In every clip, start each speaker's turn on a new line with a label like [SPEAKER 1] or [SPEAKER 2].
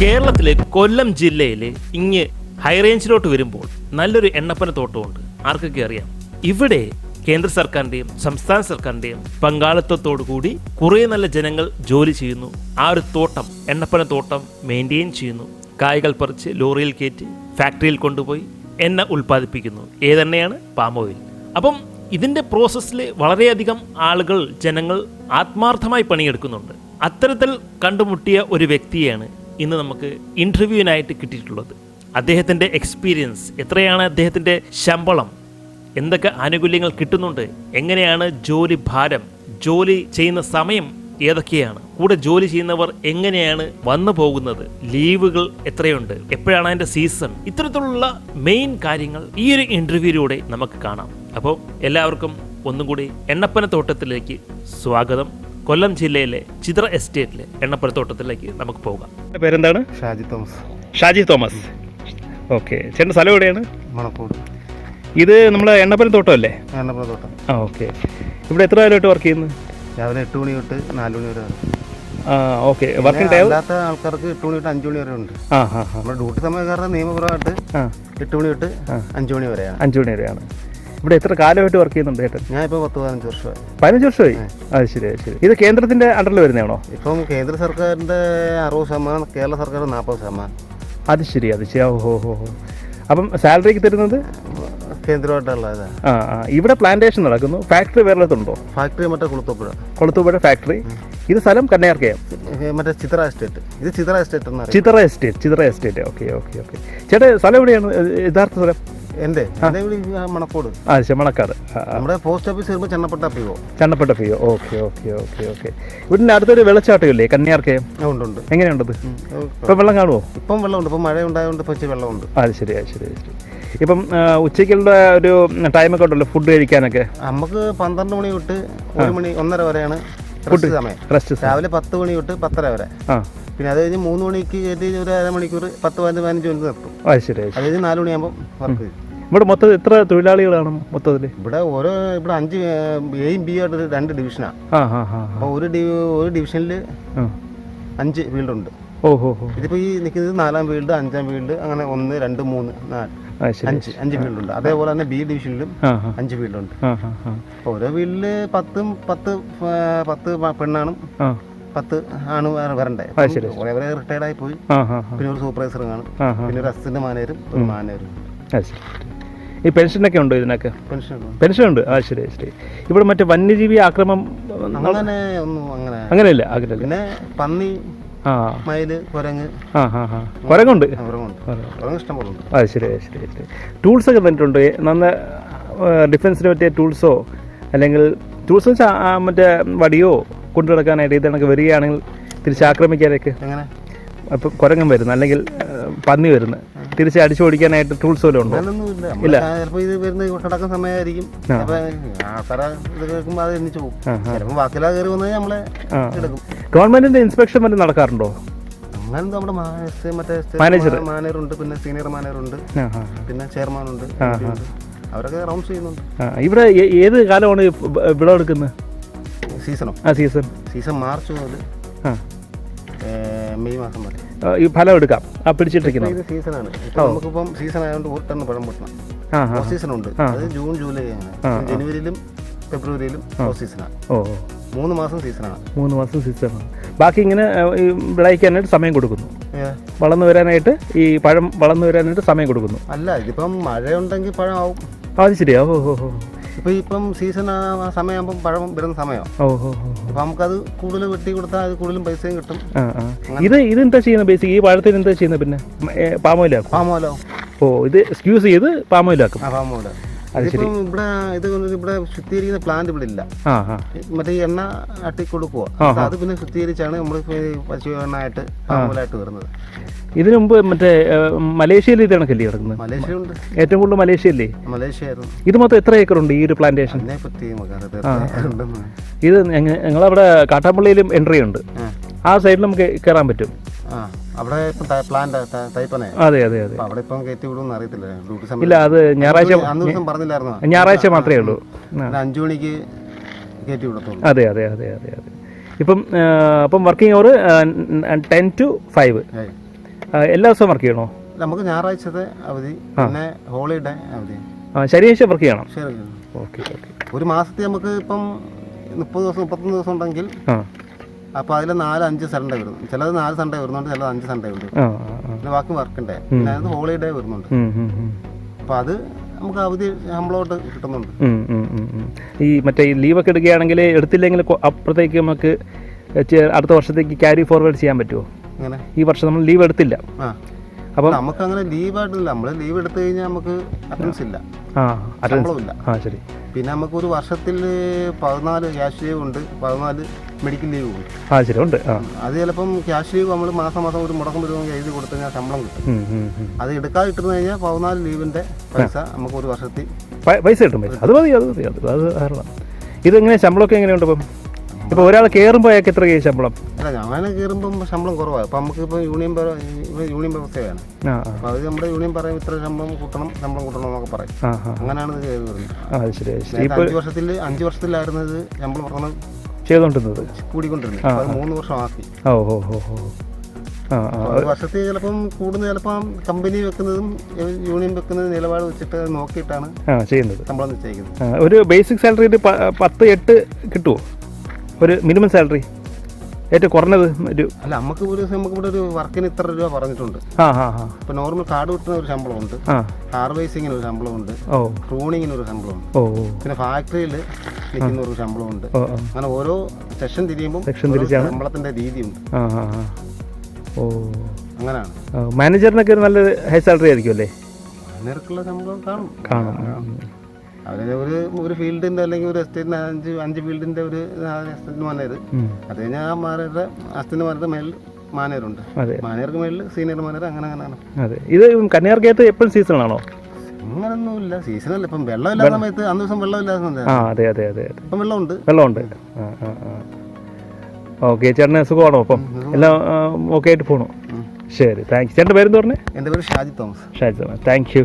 [SPEAKER 1] കേരളത്തിലെ കൊല്ലം ജില്ലയിലെ ഇങ്ങ് ഹൈറേഞ്ചിലോട്ട് വരുമ്പോൾ നല്ലൊരു എണ്ണപ്പന തോട്ടമുണ്ട്. ആർക്കൊക്കെ അറിയാം? ഇവിടെ കേന്ദ്ര സർക്കാരിന്റെയും സംസ്ഥാന സർക്കാരിന്റെയും പങ്കാളിത്തത്തോടു കൂടി കുറേ നല്ല ജനങ്ങൾ ജോലി ചെയ്യുന്നു. ആ ഒരു തോട്ടം എണ്ണപ്പന തോട്ടം മെയിന്റെയിൻ ചെയ്യുന്നു. കായകൾ പറിച്ച് ലോറിയിൽ കയറ്റി ഫാക്ടറിയിൽ കൊണ്ടുപോയി എണ്ണ ഉൽപ്പാദിപ്പിക്കുന്നു. ഏതെണ്ണയാണ്? പാം ഓയിൽ അപ്പം ഇതിന്റെ പ്രോസസ്സിൽ വളരെയധികം ആളുകൾ ജനങ്ങൾ ആത്മാർത്ഥമായി പണിയെടുക്കുന്നുണ്ട്. അത്തരത്തിൽ കണ്ടുമുട്ടിയ ഒരു വ്യക്തിയാണ് ഇന്ന് നമുക്ക് ഇന്റർവ്യൂവിനായിട്ട് കിട്ടിയിട്ടുള്ളത്. അദ്ദേഹത്തിന്റെ എക്സ്പീരിയൻസ് എത്രയാണ് അദ്ദേഹത്തിന്റെ ശമ്പളം? എന്തൊക്കെ ആനുകൂല്യങ്ങൾ കിട്ടുന്നുണ്ട്? എങ്ങനെയാണ് ജോലി ഭാരം? ജോലി ചെയ്യുന്ന സമയം ഏതൊക്കെയാണ്? കൂടെ ജോലി ചെയ്യുന്നവർ എങ്ങനെയാണ് വന്നു പോകുന്നത്? ലീവുകൾ എത്രയുണ്ട്? എപ്പോഴാണ് അതിന്റെ സീസൺ ഇത്തരത്തിലുള്ള മെയിൻ കാര്യങ്ങൾ ഈ ഒരു ഇന്റർവ്യൂയിലൂടെ നമുക്ക് കാണാം. അപ്പോൾ എല്ലാവർക്കും ഒന്നും കൂടി എണ്ണപ്പന തോട്ടത്തിലേക്ക് സ്വാഗതം. കൊല്ലം ജില്ലയിലെ ചിത്ര എസ്റ്റേറ്റിലെ എണ്ണപ്പുരത്തോട്ടത്തിലേക്ക് നമുക്ക് പോകാം. പേരെന്താണ്?
[SPEAKER 2] ഷാജി തോമസ്.
[SPEAKER 1] ഷാജി തോമസ്. ഓക്കെ. ചേട്ടന്റെ സ്ഥലം എവിടെയാണ്?
[SPEAKER 2] മണക്കോട്
[SPEAKER 1] ഇത് നമ്മളെ എണ്ണപ്പന തോട്ടമല്ലേ
[SPEAKER 2] എണ്ണപ്പുറ തോട്ടം
[SPEAKER 1] ആ ഓക്കെ. ഇവിടെ എത്ര കാലമായിട്ട് വർക്ക് ചെയ്യുന്നു?
[SPEAKER 2] രാവിലെ എട്ട് മണി തൊട്ട് നാല് മണി വരെ.
[SPEAKER 1] ആ ഓക്കെ. വർക്കിംഗ് ടൈം
[SPEAKER 2] അല്ലാത്ത ആൾക്കാർക്ക് എട്ട് മണി തൊട്ട് അഞ്ച് മണി വരെ ഉണ്ട്.
[SPEAKER 1] ആ ഹാ ഹാ
[SPEAKER 2] നമ്മുടെ ഡ്യൂട്ടി സമയക്കാരുടെ നിയമപരമായിട്ട് എട്ട് മണി തൊട്ട് അഞ്ച് മണി വരെയാണ്.
[SPEAKER 1] അഞ്ച് മണി വരെയാണ്. ഇവിടെ എത്ര കാലമായിട്ട് വർക്ക് ചെയ്യുന്നുണ്ട് ചേട്ടൻ
[SPEAKER 2] ഞാൻ ഇപ്പോൾ പത്ത് പതിനഞ്ച് വർഷമായി.
[SPEAKER 1] പതിനഞ്ച് വർഷമായി? അത് ശരി അത് ശരി. ഇത് കേന്ദ്രത്തിന്റെ അണ്ടറിൽ വരുന്നതാണോ?
[SPEAKER 2] ഇപ്പം കേന്ദ്ര സർക്കാരിന്റെ അറുപത് ശതമാനം കേരള സർക്കാർ നാൽപ്പത് ശതമാനം.
[SPEAKER 1] അത് ശരി അത് ശരി. ഓ ഹോ ഹോ ഹോ. അപ്പം സാലറിക്ക് തരുന്നത്?
[SPEAKER 2] കേന്ദ്രമായിട്ടുള്ള ഇതാണ്
[SPEAKER 1] ആ ആ. ഇവിടെ പ്ലാന്റേഷൻ നടക്കുന്നു. ഫാക്ടറി വേറെത്തുണ്ടോ
[SPEAKER 2] ഫാക്ടറി മറ്റേ കുളത്തൂപ്പുഴ.
[SPEAKER 1] കൊളുത്തുപുഴ ഫാക്ടറി ഇത് സ്ഥലം കന്യാർക്കയം
[SPEAKER 2] ഏ, മറ്റേ ചിത്ര എസ്റ്റേറ്റ് ഇത് ചിത്ര എസ്റ്റേറ്റ് എന്നറിയാം
[SPEAKER 1] Chithra estate Chithra estate okay okay okay ചേട്ടാ സ്ഥലം എവിടെയാണ്? ഏ, യഥാർത്ഥ സ്ഥലം?
[SPEAKER 2] എന്റെ മണക്കോട്.
[SPEAKER 1] ആ ചെമ്മണക്കാട് ആ, ആ.
[SPEAKER 2] നമ്മുടെ പോസ്റ്റ് ഓഫീസ് വരുമ്പോൾ Chennappetty P Chennappetty
[SPEAKER 1] Channappetty PO okay okay okay okay ഇവിടുന്ന് അടുത്തൊരു വെള്ളച്ചാട്ടമില്ലേ? കന്യാർക്കയം
[SPEAKER 2] ഉണ്ട് ഉണ്ട്.
[SPEAKER 1] എങ്ങനെയുണ്ടത്?
[SPEAKER 2] ഉം.
[SPEAKER 1] ഇപ്പം വെള്ളം കാണുമോ
[SPEAKER 2] ഇപ്പം വെള്ളമുണ്ട്. ഇപ്പം മഴ ഉണ്ടായതുകൊണ്ട് ഇപ്പം ഇച്ചിരി വെള്ളമുണ്ട്.
[SPEAKER 1] ആ അത് ശരി അത് ശരി അത് ശരി. ഇപ്പം ഉച്ചയ്ക്കുള്ള ഒരു ടൈമൊക്കെ ഉണ്ടല്ലോ ഫുഡ് കഴിക്കാനൊക്കെ.
[SPEAKER 2] നമുക്ക് പന്ത്രണ്ട് മണി തൊട്ട് ഒരു മണി ഒന്നര വരെയാണ് റെസ്റ്റ് സമയം.
[SPEAKER 1] റെസ്റ്റ്
[SPEAKER 2] രാവിലെ പത്ത് മണി തൊട്ട് പത്തര വരെ. പിന്നെ അത് കഴിഞ്ഞ് മൂന്ന് മണിക്ക് കയറ്റി ഒരു അരമണിക്കൂർ പത്ത് പതിനഞ്ച് പതിനഞ്ച് മിനിറ്റ് നിർത്തും.
[SPEAKER 1] അത് ശരി
[SPEAKER 2] കഴിഞ്ഞ് നാല് മണിയാകുമ്പോൾ വർക്ക് ചെയ്യും.
[SPEAKER 1] ഇവിടെ മൊത്തം എത്ര തൊഴിലാളികളാണ് മൊത്തത്തിൽ
[SPEAKER 2] ഇവിടെ ഓരോ ഇവിടെ അഞ്ച് എയും ബി ആയിട്ട് രണ്ട് ഡിവിഷനാണ് അപ്പോൾ ഒരു ഒരു ഡിവിഷനിൽ അഞ്ച് ഫീൽഡുണ്ട്
[SPEAKER 1] ഓഹോ
[SPEAKER 2] ഇതിപ്പോൾ ഈ നിൽക്കുന്നത് നാലാം ഫീൽഡ് അഞ്ചാം ഫീൽഡ് അങ്ങനെ ഒന്ന് രണ്ട് മൂന്ന് നാല്. അഞ്ച് അഞ്ച് ഫീൽഡുണ്ട് അതേപോലെ തന്നെ ബി ഡിവിഷനിലും അഞ്ച് ഫീൽഡുണ്ട്
[SPEAKER 1] ഹാ
[SPEAKER 2] ഓരോ ഫീൽഡിൽ പത്തും പത്ത് പത്ത് പെണ്ണാണും പത്ത് ആണ് വരണ്ടേ.
[SPEAKER 1] ആ, ശരി.
[SPEAKER 2] റിട്ടയർഡ് ആയി പോയി. പിന്നെ ഒരു സൂപ്പർവൈസർ കാണും. പിന്നെ ഒരു അസിസ്റ്റന്റ് മാനേജരും ഒരു മാനേജരും
[SPEAKER 1] ഈ പെൻഷനൊക്കെ ഉണ്ടോ ഇതിനൊക്കെ?
[SPEAKER 2] പെൻഷൻ
[SPEAKER 1] ഉണ്ട്. ആ ശരി ശരി. ഇവിടെ മറ്റേ വന്യജീവി ആക്രമം
[SPEAKER 2] അങ്ങനെ ഒന്നും അങ്ങനെ
[SPEAKER 1] അങ്ങനെയല്ല അങ്ങനെയല്ല
[SPEAKER 2] പിന്നെ പന്നി മയിൽ കുരങ്ങ്.
[SPEAKER 1] കുരങ്ങുണ്ട്.
[SPEAKER 2] കുരങ്ങ് ഇഷ്ടം പോലെ
[SPEAKER 1] അത് ശരി ശരി ശരി. ടൂൾസ് ഒക്കെ തന്നിട്ടുണ്ട് നന്ന ഡിഫൻസിന് പറ്റിയ ടൂൾസോ അല്ലെങ്കിൽ ടൂൾസ് വെച്ചാൽ മറ്റേ വടിയോ കൊണ്ടു നടക്കാനായിട്ട് ഇത് കണക്ക് വരികയാണെങ്കിൽ തിരിച്ചാക്രമിക്കാനൊക്കെ അപ്പം കുരങ്ങൻ വരുന്നു. അല്ലെങ്കിൽ പന്നി വരുന്നത്. തിരിച്ച് അടിച്ചു ഓടിക്കാനായിട്ട് ടൂൾസ് വല്ലതും ഉണ്ടോ?
[SPEAKER 2] ഇല്ല. ചിലപ്പോൾ ഇത് വരുന്ന കിടക്കുന്ന സമയമായിരിക്കും.
[SPEAKER 1] ഗവൺമെന്റിന്റെ ഇൻസ്പെക്ഷൻ വരെ നടക്കാറുണ്ടോ?
[SPEAKER 2] നമ്മുടെ മറ്റേ. മാനേജർ ഉണ്ട് പിന്നെ സീനിയർ
[SPEAKER 1] ആ
[SPEAKER 2] പിന്നെ ചെയർമാൻ ഉണ്ട്. അവരൊക്കെ റൗണ്ട്സ് ചെയ്യുന്നുണ്ട്.
[SPEAKER 1] ഇവിടെ ഏത് കാലമാണ് വിളവെടുക്കുന്നത്
[SPEAKER 2] സീസണോ
[SPEAKER 1] ആ സീസൺ
[SPEAKER 2] സീസൺ മാർച്ച് മുതൽ മെയ് മാസം വരെ.
[SPEAKER 1] ഈ ഫലം എടുക്കാം. ആ പിടിച്ചിട്ടിരിക്കുന്നത്
[SPEAKER 2] സീസണാണ്. നമുക്കിപ്പം സീസൺ ആയതുകൊണ്ട് ഒരു പഴം പൊട്ടണം. ഓഫ് സീസൺ ഉണ്ട്. അത് ജൂൺ ജൂലൈ ജനുവരിയിലും ഫെബ്രുവരിയിലും ഓഫ് സീസണാണ്
[SPEAKER 1] ഓ
[SPEAKER 2] മൂന്ന് മാസം സീസണാണ്.
[SPEAKER 1] മൂന്ന് മാസം സീസണാണ്. ബാക്കി ഇങ്ങനെ ഈ വിളയിക്കാനായിട്ട് സമയം കൊടുക്കുന്നു. വളർന്നു വരാനായിട്ട് ഈ പഴം വളർന്നു വരാനായിട്ട് സമയം കൊടുക്കുന്നു.
[SPEAKER 2] അല്ല ഇതിപ്പം മഴയുണ്ടെങ്കിൽ പഴം ആവും
[SPEAKER 1] അത് ശരിയാ. ഓ ഓ ഓ.
[SPEAKER 2] ഇപ്പൊ ഇപ്പം സീസൺ ആ സമയമാകുമ്പം പഴം വരുന്ന സമയം
[SPEAKER 1] ഓ ഓ ഓ
[SPEAKER 2] അപ്പൊ നമുക്കത് കൂടുതൽ വെട്ടി കൊടുത്താൽ അത് കൂടുതലും പൈസയും കിട്ടും.
[SPEAKER 1] ആ ആ. ഇത് ഇതെന്താ ചെയ്യുന്നത് ബേസിക് ഈ പഴത്തിന് എന്താ ചെയ്യുന്നത് പിന്നെ? പാമോയിലാക്കും?
[SPEAKER 2] പാമോലോ.
[SPEAKER 1] ഓ ഇത് എക്സ്ക്യൂസ് ചെയ്ത് പാമോയിലാക്കും.
[SPEAKER 2] ആ പാമോല. ഇതിപ്പം ഇവിടെ ഇത് ഇവിടെ ശുദ്ധീകരിക്കുന്ന പ്ലാന്റ് ഇവിടെ ഇല്ല.
[SPEAKER 1] ആ ആ.
[SPEAKER 2] മറ്റേ ഈ എണ്ണ അട്ടി കൊടുക്കുക അത് പിന്നെ ശുദ്ധീകരിച്ചാണ് നമ്മൾ പശു എണ്ണ ആയിട്ട് പാമോലായിട്ട് വരുന്നത്.
[SPEAKER 1] ഇതിനു മുമ്പ് മറ്റേ മലേഷ്യയിൽ ഇത് കണക്കല്ലേ കിടക്കുന്നത് ഏറ്റവും കൂടുതൽ മലേഷ്യയല്ലേ? ഇത് മൊത്തം എത്ര ഏക്കർ ഉണ്ട് ഈ ഒരു പ്ലാന്റേഷൻ ഇത് ഞങ്ങ- ഞങ്ങളവിടെ കാട്ടാമ്പള്ളിയിലും എൻട്രി ഉണ്ട്.
[SPEAKER 2] ആ.
[SPEAKER 1] സൈഡിൽ നമുക്ക് കയറാൻ പറ്റും.
[SPEAKER 2] അവിടെ
[SPEAKER 1] അതെ അതെ അതെ.
[SPEAKER 2] അപ്പൊ അവിടെ ഇപ്പം കയറ്റി വിടുമെന്ന് അറിയത്തില്ല. ഡ്യൂട്ടി സമയം
[SPEAKER 1] ഇല്ല അത് ഞായറാഴ്ച
[SPEAKER 2] പറഞ്ഞില്ലായിരുന്നോ?
[SPEAKER 1] ഞായറാഴ്ച മാത്രമേ ഉള്ളൂ.
[SPEAKER 2] അഞ്ചു മണിക്ക് കയറ്റി വിടത്തുള്ളൂ.
[SPEAKER 1] അതെ അതെ അതെ അതെ അതെ. ഇപ്പം അപ്പം working hour ten to five എല്ലാ ദിവസവും വർക്ക് ചെയ്യണോ?
[SPEAKER 2] നമുക്ക് ഞായറാഴ്ചത്തെ അവധി പിന്നെ ഹോളിഡേ അവധി.
[SPEAKER 1] ശനിയാഴ്ച വർക്ക് ചെയ്യണം.
[SPEAKER 2] ശരി
[SPEAKER 1] ഓക്കെ ഓക്കെ
[SPEAKER 2] ഒരു മാസത്തെ നമുക്ക് ഇപ്പം മുപ്പത് ദിവസം മുപ്പത്തൊന്ന് ദിവസം ഉണ്ടെങ്കിൽ
[SPEAKER 1] അപ്പൊ
[SPEAKER 2] അപ്പോൾ അതിൽ നാല് അഞ്ച് സൺഡേ വരുന്നു ചിലത് നാല് സൺഡേ വരുന്നുണ്ട് ചിലത് അഞ്ച് സൺഡേ
[SPEAKER 1] ആ
[SPEAKER 2] പിന്നെ ബാക്കി വർക്കിന്റെ പിന്നെ അത് ഹോളിഡേ വരുന്നുണ്ട്. അപ്പോൾ അത് നമുക്ക് അവധി ശമ്പളമായിട്ട് കിട്ടുന്നുണ്ട്.
[SPEAKER 1] ഈ മറ്റേ ലീവ് ലീവൊക്കെ എടുക്കുകയാണെങ്കിൽ എടുത്തില്ലെങ്കിൽ അപ്പുറത്തേക്ക് നമുക്ക് അടുത്ത വർഷത്തേക്ക് ക്യാരി ഫോർവേഡ് ചെയ്യാൻ പറ്റുമോ
[SPEAKER 2] ഇങ്ങനെ
[SPEAKER 1] ഈ വർഷം നമ്മൾ ലീവ് എടുത്തില്ല. അപ്പൊ
[SPEAKER 2] നമുക്ക് അങ്ങനെ ലീവ് ലീവായിട്ടില്ല നമ്മൾ ലീവ് എടുത്തു കഴിഞ്ഞാൽ നമുക്ക് അറ്റൻഡൻസ് ഇല്ല. ശമ്പളമില്ല
[SPEAKER 1] ശരി.
[SPEAKER 2] പിന്നെ നമുക്ക് ഒരു വർഷത്തിൽ പതിനാല് ക്യാഷ് ലീവ് ഉണ്ട്. പതിനാല് മെഡിക്കൽ ലീവ് ഉണ്ട്.
[SPEAKER 1] ആ ശരി ഉണ്ട്.
[SPEAKER 2] അത് ചിലപ്പം ക്യാഷ് ലീവ് നമ്മൾ മാസം മാസം ഒരു മുടക്കം വരുമെങ്കിൽ എഴുതി കൊടുത്തു കഴിഞ്ഞാൽ ശമ്പളം കിട്ടും. അത് എടുക്കാതെ കിട്ടുന്ന കഴിഞ്ഞാൽ പതിനാല് ലീവിന്റെ പൈസ നമുക്ക് ഒരു വർഷത്തിൽ
[SPEAKER 1] പൈസ കിട്ടും അത് മതി അത് മതി അത് അത് എങ്ങനെയാണ് ഇതെങ്ങനെ ശമ്പളമൊക്കെ എങ്ങനെയുണ്ട് ഇപ്പം? ഇപ്പോൾ ഒരാൾ കയറുമ്പോൾ അയാൾക്ക് എത്ര ശമ്പളം?
[SPEAKER 2] അല്ല ഞാൻ കയറുമ്പം ശമ്പളം കുറവാണ് അപ്പം നമുക്ക് ഇപ്പോൾ യൂണിയൻ യൂണിയൻ വ്യവസ്ഥയാണ്. അപ്പോൾ അത് നമ്മുടെ യൂണിയൻ പറയും ഇത്ര ശമ്പളം കൂട്ടണം ശമ്പളം കൂട്ടണം എന്നൊക്കെ പറയും. അങ്ങനെയാണ് ഇത് ചെയ്തു വരുന്നത് അഞ്ച് വർഷത്തിൽ അഞ്ച് വർഷത്തിലായിരുന്നത് ശമ്പളം പറഞ്ഞത്
[SPEAKER 1] ചെയ്തുകൊണ്ടിരുന്നത്.
[SPEAKER 2] കൂടിക്കൊണ്ടിരുന്നത്. അത് മൂന്ന് വർഷം ആക്കി
[SPEAKER 1] ഓ ഓ ഓ
[SPEAKER 2] വർഷത്തിൽ ചിലപ്പം കൂടുന്ന ചിലപ്പം കമ്പനി വെക്കുന്നതും യൂണിയൻ വെക്കുന്നതും നിലപാട് വെച്ചിട്ട് നോക്കിയിട്ടാണ്
[SPEAKER 1] ചെയ്യുന്നത്.
[SPEAKER 2] ശമ്പളം നിശ്ചയിക്കുന്നത്.
[SPEAKER 1] ഒരു ബേസിക് സാലറി പത്ത് എട്ട് കിട്ടുമോ ഒരു മിനിമം സാലറി ഏറ്റവും കുറഞ്ഞത് ഒരു
[SPEAKER 2] അല്ല നമുക്ക് ഒരു ദിവസം നമുക്ക് ഇവിടെ ഒരു വർക്കിന് ഇത്ര രൂപ പറഞ്ഞിട്ടുണ്ട്.
[SPEAKER 1] ആ ആ ആ.
[SPEAKER 2] ഇപ്പോൾ നോർമൽ കാർഡ് കിട്ടുന്ന ഒരു ശമ്പളമുണ്ട്.
[SPEAKER 1] ആ.
[SPEAKER 2] ഹാർവേസിംഗിന് ഒരു ശമ്പളമുണ്ട്.
[SPEAKER 1] ഓ.
[SPEAKER 2] പ്രൂണിങ്ങിന് ഒരു ശമ്പളമുണ്ട്.
[SPEAKER 1] ഓ ഓ.
[SPEAKER 2] പിന്നെ ഫാക്ടറിയിൽ നിൽക്കുന്ന ഒരു ശമ്പളമുണ്ട്.
[SPEAKER 1] ഓ ഓ
[SPEAKER 2] അങ്ങനെ ഓരോ സെഷൻ തിരിയുമ്പോൾ
[SPEAKER 1] Section തിരിച്ചാണ്.
[SPEAKER 2] ശമ്പളത്തിന്റെ രീതിയുണ്ട്.
[SPEAKER 1] ആ ആ ആ. ഓ.
[SPEAKER 2] അങ്ങനെയാണ്
[SPEAKER 1] മാനേജറിനൊക്കെ ഒരു നല്ല ഹൈ സാലറി ആയിരിക്കും അല്ലേ
[SPEAKER 2] നിരക്കുള്ള ശമ്പളം കാണും.
[SPEAKER 1] കാണും.
[SPEAKER 2] അതിന് ഒരു ഒരു ഫീൽഡിന്റെ അല്ലെങ്കിൽ ഒരു എസ്റ്റേറ്റിന് അഞ്ച് അഞ്ച് ഫീൽഡിന്റെ ഒരു എസ്റ്റേറ്റിന് മാനേജർ. അത് കഴിഞ്ഞാൽ ആ മാനേജറുടെ അസിസ്റ്റന്റ് മാനേജർ മേളിൽ മാനേജറുണ്ട് മാനേജർക്ക് മേളിൽ സീനിയർ മാനേജർ അങ്ങനെ അങ്ങനെയാണ്
[SPEAKER 1] അതെ. ഇത് കന്യാർക്കകത്ത് എപ്പോഴും സീസൺ ആണോ
[SPEAKER 2] അങ്ങനൊന്നുമില്ല. സീസണല്ല. ഇപ്പം വെള്ളമില്ലാത്ത സമയത്ത് അന്ന് ദിവസം വെള്ളമില്ലാത്ത
[SPEAKER 1] അതെ അതെ അതെ
[SPEAKER 2] ഇപ്പം വെള്ളമുണ്ട്.
[SPEAKER 1] വെള്ളമുണ്ട്. ഓക്കെ ചേട്ടന് സുഖമാണോ അപ്പം? എല്ലാം ഓക്കെ ആയിട്ട്
[SPEAKER 2] പോകണോ
[SPEAKER 1] ശരി താങ്ക് യു. ചേട്ടന്റെ എന്ന് പറഞ്ഞേ?
[SPEAKER 2] എന്റെ പേര് Shaji Thomas.
[SPEAKER 1] Shaji Thomas. Thank you.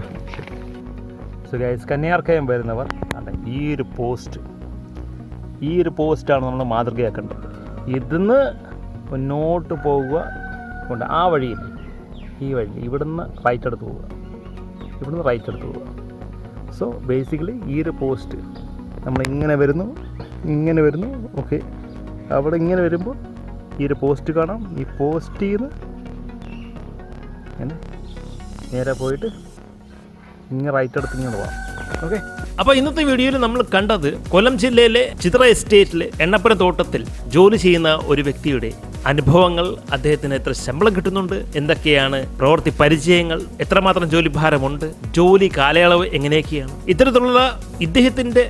[SPEAKER 1] So guys Kanyarkayam വരുന്നവർ അതെ ഈ ഒരു പോസ്റ്റ് ഈ ഒരു പോസ്റ്റാണ് നമ്മൾ മാതൃകയാക്കേണ്ടത്. ഇതിന്ന് മുന്നോട്ട് പോകുക കൊണ്ട് ആ വഴിയിൽ ഈ വഴി ഇവിടുന്ന് റൈറ്റ് എടുത്ത് പോവുക. ഇവിടുന്ന് റൈറ്റ് എടുത്ത് പോവുക. സോ ബേസിക്കലി ഈ ഒരു പോസ്റ്റ് നമ്മൾ ഇങ്ങനെ വരുന്നു ഇങ്ങനെ വരുന്നു ഓക്കെ അവിടെ ഇങ്ങനെ വരുമ്പോൾ ഈ ഒരു പോസ്റ്റ് കാണാം. ഈ പോസ്റ്റിൽ നിന്ന് നേരെ പോയിട്ട് ഇങ്ങനെ റൈറ്റ് എടുത്ത് ഇങ്ങനെ പോവാം. ഓക്കെ
[SPEAKER 3] അപ്പൊ ഇന്നത്തെ വീഡിയോയിൽ നമ്മൾ കണ്ടത് കൊല്ലം ജില്ലയിലെ ചിത്ര എസ്റ്റേറ്റിലെ എണ്ണപ്പന തോട്ടത്തിൽ ജോലി ചെയ്യുന്ന ഒരു വ്യക്തിയുടെ അനുഭവങ്ങൾ അദ്ദേഹത്തിന് എത്ര ശമ്പളം കിട്ടുന്നുണ്ട് എന്തൊക്കെയാണ് പ്രവൃത്തി പരിചയങ്ങൾ എത്രമാത്രം ജോലി ഭാരമുണ്ട് ജോലി കാലയളവ് എങ്ങനെയൊക്കെയാണ് ഇത്തരത്തിലുള്ള ഇദ്ദേഹത്തിന്റെ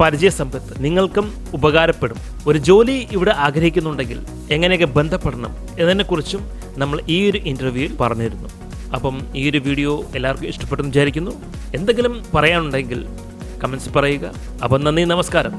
[SPEAKER 3] പരിചയ സമ്പത്ത് നിങ്ങൾക്കും ഉപകാരപ്പെടും. ഒരു ജോലി ഇവിടെ ആഗ്രഹിക്കുന്നുണ്ടെങ്കിൽ എങ്ങനെയൊക്കെ ബന്ധപ്പെടണം എന്നതിനെക്കുറിച്ചും നമ്മൾ ഈ ഒരു ഇന്റർവ്യൂവിൽ പറഞ്ഞിരുന്നു. അപ്പം ഈ ഒരു വീഡിയോ എല്ലാവർക്കും ഇഷ്ടപ്പെട്ടെന്ന് വിചാരിക്കുന്നു. എന്തെങ്കിലും പറയാനുണ്ടെങ്കിൽ കമൻസ് പറയുക. അപ്പം നന്ദി നമസ്കാരം.